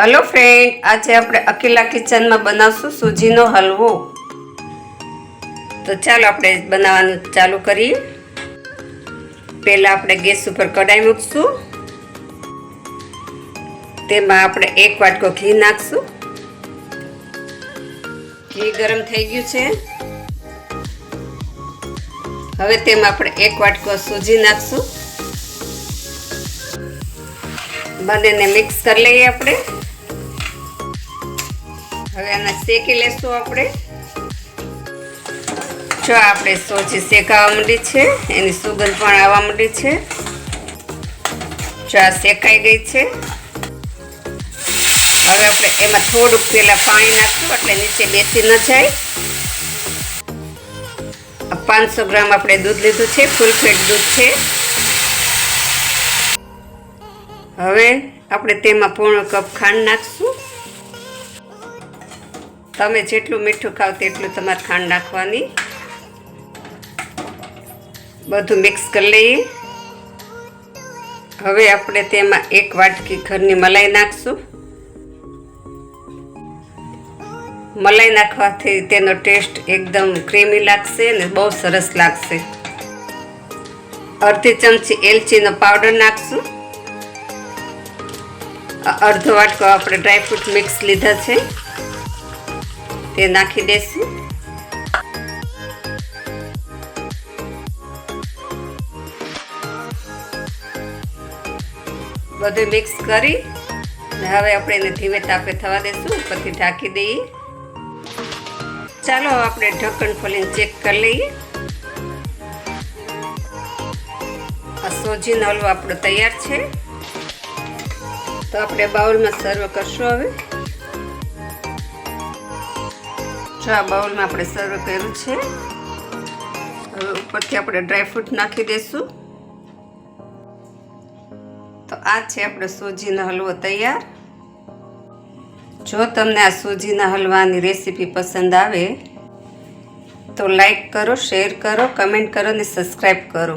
Hello friend આજે આપણે અકેલા કિચનમાં બનાવશું સૂજીનો હલવો. તો ચાલો આપણે બનાવવાનું ચાલુ કરીએ. પહેલાં આપણે ગેસ ઉપર કઢાઈ મૂકશું. તેમાં આપણે એક વાટકો ઘી નાખશું. ઘી ગરમ થઈ ગયું છે. હવે તેમાં આપણે એક વાટકો સૂજી નાખશું. બંનેને મિક્સ કરી લઈએ આપણે. હવે આને શેકી લેશું આપણે. જો આપણે સોજી શેકાવા માંડી છે, એની સુગંધ પણ આવવા માંડી છે. જો આ શેકાઈ ગઈ છે. હવે આપણે એમાં થોડુંક પહેલાં પાણી નાખશું, એટલે નીચે બેસી ન જાય. પાંચસો ગ્રામ આપણે દૂધ લીધું છે, ફૂલ ફેટ દૂધ છે. હવે આપણે તેમાં પૂર્ણ કપ ખાંડ નાખશું. તમે જેટલું મીઠું ખાવ તેટલું તમારે ખાંડ નાખવાની. બધું મિક્સ કરી લઈએ. હવે આપણે તેમાં એક વાટકી ઘરની મલાઈ નાખશું. મલાઈ નાખવાથી તેનો ટેસ્ટ એકદમ ક્રીમી લાગશે અને બહુ સરસ લાગશે. અડધી ચમચી એલચીનો પાવડર નાખશું. અડધો વાટકો આપણે ડ્રાયફ્રૂટ મિક્સ લીધા છે. તે નાખી દેશું. બધું મિક્સ કરી હવે આપણે એને ધીમે તાપે થવા દઈશું ઉપરથી ઢાંકી દઈએ. ચાલો આપણે ઢક્કણ ખોલીને ચેક કરી લઈએ. આ સોજીનો હલવો આપણો તૈયાર છે. તો આપણે બાઉલમાં સર્વ કરશું હવે. જો આ બાઉલમાં આપણે સર્વ કર્યું છે. હવે ઉપરથી આપણે ડ્રાયફ્રૂટ નાખી દઈશું તો આ છે આપણો સૂજીનો હલવો તૈયાર. જો તમને આ સૂજીના હલવાની રેસીપી પસંદ આવે, તો લાઈક કરો, શેર કરો, કમેન્ટ કરો અને સબસ્ક્રાઈબ કરો.